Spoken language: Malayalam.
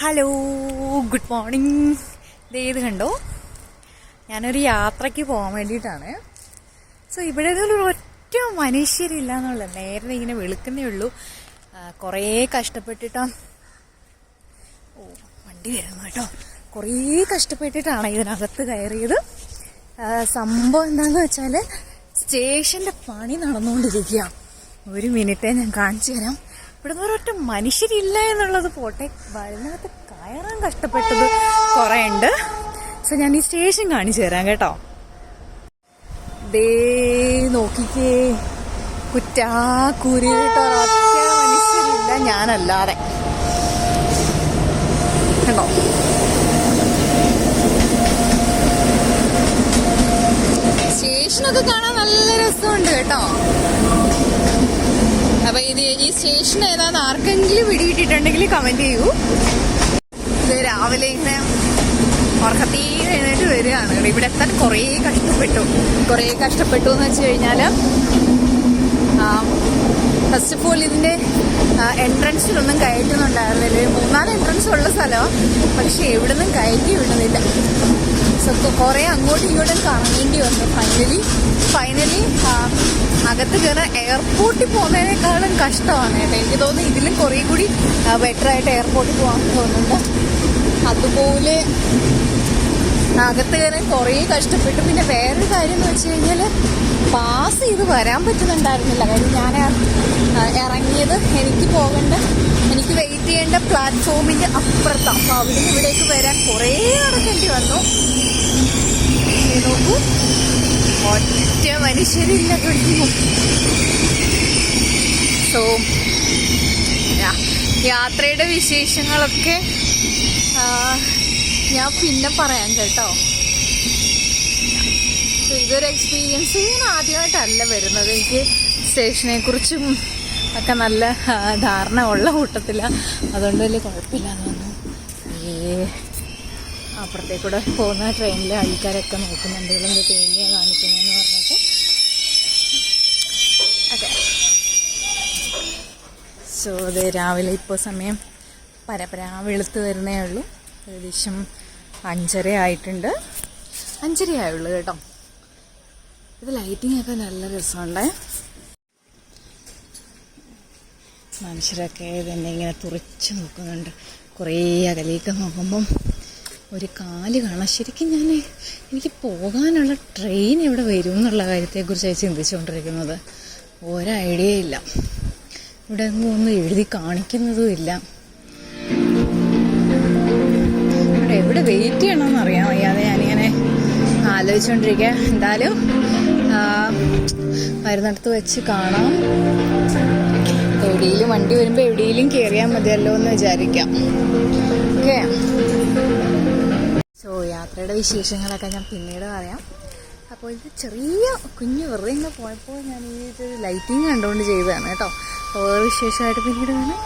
ഹലോ ഗുഡ് മോർണിംഗ് ഇത് കണ്ടോ? ഞാനൊരു യാത്രയ്ക്ക് പോകാൻ വേണ്ടിയിട്ടാണ്. സോ ഇവിടെ ഒറ്റ മനുഷ്യരില്ല എന്നുള്ളത് നേരെ ഇങ്ങനെ വെളുക്കുന്നേ ഉള്ളൂ. കുറേ കഷ്ടപ്പെട്ടിട്ടാ. ഓ വണ്ടി വരുന്നു കേട്ടോ. കുറേ കഷ്ടപ്പെട്ടിട്ടാണ് ഇതിനകത്ത് കയറിയത്. സംഭവം എന്താണെന്ന് വെച്ചാൽ സ്റ്റേഷന്റെ പണി നടന്നുകൊണ്ടിരിക്കുക ഒരു മിനിറ്റേ ഞാൻ കാണിച്ചു തരാം. ഇവിടെ നിന്ന് ഒരൊറ്റ മനുഷ്യരില്ല എന്നുള്ളത് പോട്ടെ. വരുന്നകത്ത് കയറാൻ കഷ്ടപ്പെട്ടത് കുറേ ഉണ്ട് സോ ഞാൻ ഈ സ്റ്റേഷൻ കാണിച്ചു തരാം കേട്ടോ. ദേ നോക്കിക്കേ. കുറ്റാക്കൂരിട്ട് ഒരൊറ്റ മനുഷ്യരില്ല ഞാനല്ലാതെ. കണ്ടോ? സ്റ്റേഷനൊക്കെ കാണാൻ നല്ല രസമുണ്ട് കേട്ടോ. അപ്പൊ ഇത് ഈ സ്റ്റേഷൻ ഏതാന്ന് ആർക്കെങ്കിലും പിടികിട്ടിട്ടുണ്ടെങ്കിൽ കമന്റ് ചെയ്യൂ. ഇത് രാവിലെ ഇങ്ങനെ ഉറക്കത്തേ എഴുന്നേറ്റ് വരികയാണ്. ഇവിടെ എത്താൻ കുറേ കഷ്ടപ്പെട്ടു. കുറേ കഷ്ടപ്പെട്ടു എന്ന് വെച്ച് കഴിഞ്ഞാൽ ഫസ്റ്റ് ഓഫ് ഓൾ ഇതിന്റെ എൻട്രൻസിലൊന്നും കയറ്റുന്നുണ്ടായിരുന്നില്ല. മൂന്നാൽ എൻട്രൻസ് ഉള്ള സ്ഥലമാണ് പക്ഷെ എവിടെ നിന്നും കയറ്റി വിടുന്നില്ല. കുറെ അങ്ങോട്ടും ഇങ്ങോട്ടും കറങ്ങേണ്ടി വന്നു. ഫൈനലി ഫൈനലി അകത്ത് കയറാൻ എയർപോർട്ടിൽ പോകുന്നതിനേക്കാളും കഷ്ടമാണ്. കേട്ടോ എനിക്ക് തോന്നുന്നു ഇതിലും കുറേ കൂടി ബെറ്റർ ആയിട്ട് എയർപോർട്ടിൽ പോകാൻ തോന്നുന്നുണ്ട്. അതുപോലെ അകത്ത് കയറാൻ കുറേ കഷ്ടപ്പെട്ടു. പിന്നെ വേറൊരു കാര്യം എന്ന് വെച്ച് കഴിഞ്ഞാൽ പാസ് ചെയ്ത് വരാൻ പറ്റുന്നുണ്ടായിരുന്നില്ല. കാര്യം ഞാൻ ഇറങ്ങിയത് എനിക്ക് പോകേണ്ട എനിക്ക് വെയിറ്റ് ചെയ്യേണ്ട പ്ലാറ്റ്ഫോമിന്റെ അപ്പുറത്താണ് അപ്പോൾ അവിടെ നിന്ന് ഇവിടേക്ക് വരാൻ കുറേ നടക്കേണ്ടി വന്നു. നോക്കൂ. ഒറ്റ മനുഷ്യരില്ല കഴിയുമോ സോ യാത്രയുടെ വിശേഷങ്ങളൊക്കെ ഞാൻ പിന്നെ പറയാം കേട്ടോ. ഇതൊരു എക്സ്പീരിയൻസ് ഞാൻ ആദ്യമായിട്ടല്ല വരുന്നത്. എനിക്ക് സ്റ്റേഷനെ കുറിച്ചും ഒക്കെ നല്ല ധാരണ ഉള്ള കൂട്ടത്തില്ല അതുകൊണ്ട് വലിയ കുഴപ്പമില്ലാന്ന് തോന്നുന്നു ഈ അപ്പുറത്തേക്കൂടെ പോകുന്ന ട്രെയിനിൽ ആൾക്കാരൊക്കെ നോക്കുന്നുണ്ട്. ഇതെന്ത് തേങ്ങയാണ് കാണിക്കുന്നതെന്ന് പറഞ്ഞിട്ട്. അതെ. സോ അത് രാവിലെ ഇപ്പോൾ സമയം പരപരാ വെളുത്ത് വരുന്നേ ഉള്ളൂ. ഏകദേശം അഞ്ചര ആയിട്ടുണ്ട്. അഞ്ചര ആയുള്ളൂ കേട്ടോ. ഇത് ലൈറ്റിംഗ് ഒക്കെ നല്ല രസമുണ്ടേ. മനുഷ്യരൊക്കെ തന്നെ ഇങ്ങനെ തുറച്ച് നോക്കുന്നുണ്ട്. കുറേ അകലേക്ക് നോക്കുമ്പം ഒരു കാൽ കാണാം. ശരിക്കും ഞാൻ എനിക്ക് പോകാനുള്ള ട്രെയിൻ എവിടെ വരും എന്നുള്ള കാര്യത്തെക്കുറിച്ചാണ് ചിന്തിച്ചുകൊണ്ടിരിക്കുന്നത്. ഒരു ഇല്ല. ഇവിടെ ഒന്നും എഴുതി കാണിക്കുന്നതും ഇല്ല. ഇവിടെ എവിടെ വെയിറ്റ് ചെയ്യണമെന്ന് അറിയാൻ വയ്യാതെ ഞാനിങ്ങനെ ആലോചിച്ചുകൊണ്ടിരിക്കുക എന്തായാലും വരുന്നിടത്ത് വെച്ച് കാണാം. എവിടെയെങ്കിലും വണ്ടി വരുമ്പോൾ എവിടെയെങ്കിലും കയറിയാൽ മതിയല്ലോ എന്ന് വിചാരിക്കാം. ഓക്കെ. സോ യാത്രയുടെ വിശേഷങ്ങളൊക്കെ ഞാൻ പിന്നീട് പറയാം. അപ്പോൾ ഇത് ചെറിയ കുഞ്ഞു വെറുതെ ഇങ്ങനെ പോയപ്പോൾ ഞാൻ ഈ ഒരു ലൈറ്റിങ് കണ്ടുകൊണ്ട് ചെയ്തതാണ് കേട്ടോ. ഓരോ വിശേഷമായിട്ട് പിന്നീട് വേണം.